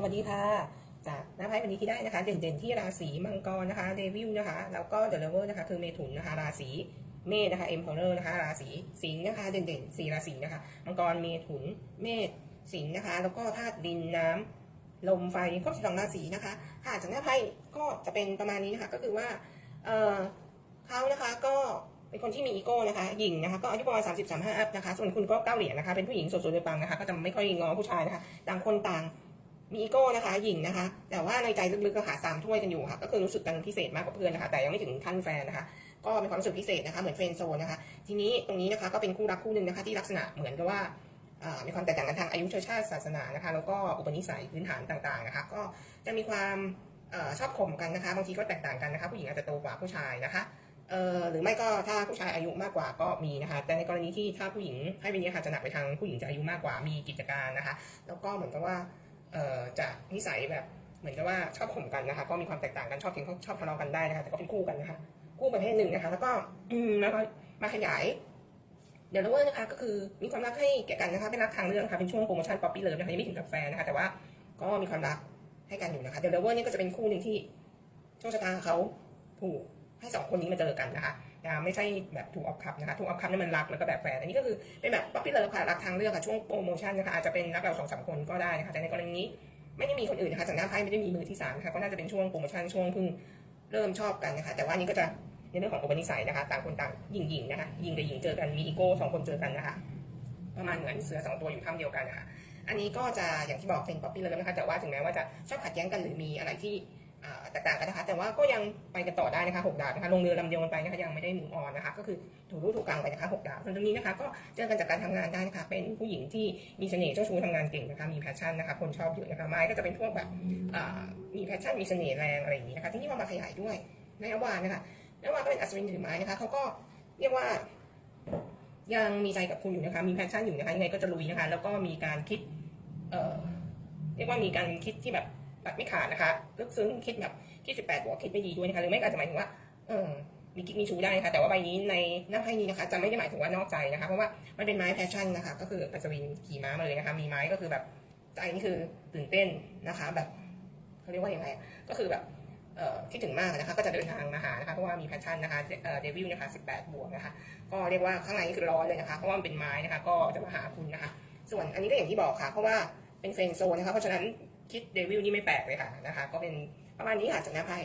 สวัสดีค่ะ จากหน้าไพ่วันนี้ที่ได้นะคะ เด่นๆที่ราศีมังกรนะคะเดวิลนะคะ แล้วก็เดลเวอร์นะคะ คือเมถุนนะคะ ราศีเมษนะคะเอ็มพอร์นะคะ ราศีสิงห์นะคะ เด่นๆสี่ราศีนะคะ มังกรเมถุน เมษสิงห์นะคะ แล้วก็ธาตุดินน้ำลมไฟครบสิบสองราศีนะคะค่ะจากหน้าไพ่ก็จะเป็นประมาณนี้นะคะ ก็คือว่าเออเขานะคะก็เป็นคนที่มีอีโก้นะคะ หญิงนะคะ ก็อายุประมาณสามสิบสามห้าอัพนะคะ ส่วนคุณก็เก้าเหรียญนะคะ เป็นผู้หญิงสวยๆปังนะคะ ก็จะไม่ค่อยงอผู้ชายนะคะ ต่างคนต่าง มีอีโก้นะคะหญิงนะคะ แต่ว่าในใจลึกๆก็หาสามถ้วยกันอยู่ค่ะก็คือรู้สึกกันพิเศษมากกว่าเพื่อนนะคะ แต่ยังไม่ถึงขั้นแฟนนะคะ ก็มีความรู้สึกพิเศษนะคะเหมือนเฟรนโซนนะคะ ทีนี้ตรงนี้นะคะก็เป็นคู่รักคู่หนึ่งนะคะที่ลักษณะเหมือนกับว่ามีความแตกต่างกันทางอายุเชื้อชาติศาสนานะคะ แล้วก็อุปนิสัยพื้นฐานต่างๆนะคะ ก็จะมีความอชอบข่มกันนะคะบางทีก็แตกต่างกันนะคะ ผู้หญิงอาจจะโตกว่าผู้ชายนะคะหรือไม่ก็ถ้าผู้ชายอายุมากกว่าก็มีนะคะ แต่ในกรณีที่ถ้าผู้หญิงให้เป็นนี้ค่ะจะหนักไปทางผู้หญิงจะอายุมากกว่ามีกิจการนะคะ แล้วก็เหมือนกับว่า เอ่อจะนิสัยแบบเหมือนกับว่าชอบข่มกันนะคะ ก็มีความแตกต่างกันชอบเถียงชอบทะเลาะกันได้นะคะแต่ก็เป็นคู่กันนะคะ คู่ประเภทหนึ่งนะคะ แล้วก็มแล้วก็มาขยาย เดี๋ยวเราว่านะคะ ก็คือมีความรักให้แก่กันนะคะเป็นรักทางเลือกนะคะเป็นช่วงโปรโมชั่นป๊อปปี้เลิฟนะคะยังไม่ถึงกับแฟนนะคะ แต่ว่าก็มีความรักให้กันอยู่นะคะเดี๋ยวเราว่านี่ก็จะเป็นคู่หนึ่งที่โชคชะตาเขาถูกให้สองคนนี้มาเจอกันนะคะ ไม่ใช่แบบถูกออกคับนะคะถูกออกคับนี่มันรักแล้วก็แบบแฟนอันนี้ก็คือเป็นแบบป๊อปปี้เลิฟค่ะรักทางเลือกค่ะช่วงโปรโมชั่นนะคะอาจจะเป็นรักเราสองสามคนก็ได้นะคะแต่ในกรณีนี้ไม่ได้มีคนอื่นนะคะจากหน้าไพ่ไม่ได้มีมือที่สามนะคะก็น่าจะเป็นช่วงโปรโมชั่นช่วงเพิ่งเริ่มชอบกันนะคะ แต่ว่านี้ก็จะในเรื่องของอุปนิสัยนะคะ ต่างคนต่างหญิงหญิงนะคะหญิงกับหญิงเจอกันมีอีโก้สองคนเจอกันนะคะ ประมาณเหมือนเสือสองตัวอยู่ถ้ำเดียวกันนะคะ อันนี้ก็จะอย่างที่บอกเป็นป๊อปปี้เลยนะคะ แต่ว่าถึงแม้ว่าจะชอบขัดแย้งกันหรือมีอะไรที่ แตกต่างกันนะคะ แต่ว่าก็ยังไปกันต่อได้นะคะหกดาบนะคะ ลงเรือลำเดียวกันไปนะคะ ยังไม่ได้หมุนออนนะคะ ก็คือถูรู้ถูกกลางไปนะคะหกดาบส่วนตรงนี้นะคะ ก็เจอกันจากการทำงานได้นะคะ เป็นผู้หญิงที่มีเสน่ห์เจ้าชู้ทำงานเก่งนะคะ มีแพชชั่นนะคะ คนชอบเยอะนะคะ ไม้ก็จะเป็นพวกแบบมีแพชชั่น มีเสน่ห์แรงอะไรอย่างนี้นะคะที่นี่มามาขยายด้วยในอวานนะคะแล้วว่าก็เป็นอัศวินถือไม้นะคะ เขาก็เรียกว่ายังมีใจกับคุณอยู่นะคะ มีแพชชั่นอยู่นะคะ ยังไงก็จะลุยนะคะ แล้วก็มีการคิด เรียกว่ามีการคิดที่แบบ ตัดไม่ขาดนะคะลึกซึ้งคิดแบบคิดสิบแปดบวกคิดไม่ดีด้วยนะคะหรือไม่อาจจะหมายถึงว่าเออมีกิ๊กมีชู้ได้นะคะแต่ว่าใบนี้ในหน้าไพ่นี้นะคะจะไม่ได้หมายถึงว่านอกใจนะคะเพราะว่ามันเป็นไม้แพชชั่นนะคะก็คืออัศวินขี่ม้ามาเลยนะคะมีไม้ก็คือแบบใจนี่คือตื่นเต้นนะคะ แบบเขาเรียกว่าอยังไงอะก็คือแบบคิดถึงมากนะคะก็จะเดินทางมาหานะคะเพราะว่ามีแพชชั่นนะคะเดวิลนะคะ18 บวกนะคะก็เรียกว่าข้างในนี่คือร้อนเลยนะคะเพราะว่ามันเป็นไม้นะคะก็จะมาหาคุณนะคะ ส่วนอันนี้ก็อย่างที่บอกค่ะ เพราะว่าเป็นเฟรนโซนนะคะเพราะฉะนั้น คิดเดวิลนี่ไม่แปลกเลยค่ะนะคะ ก็เป็นประมาณนี้ค่ะจากหน้าไพ่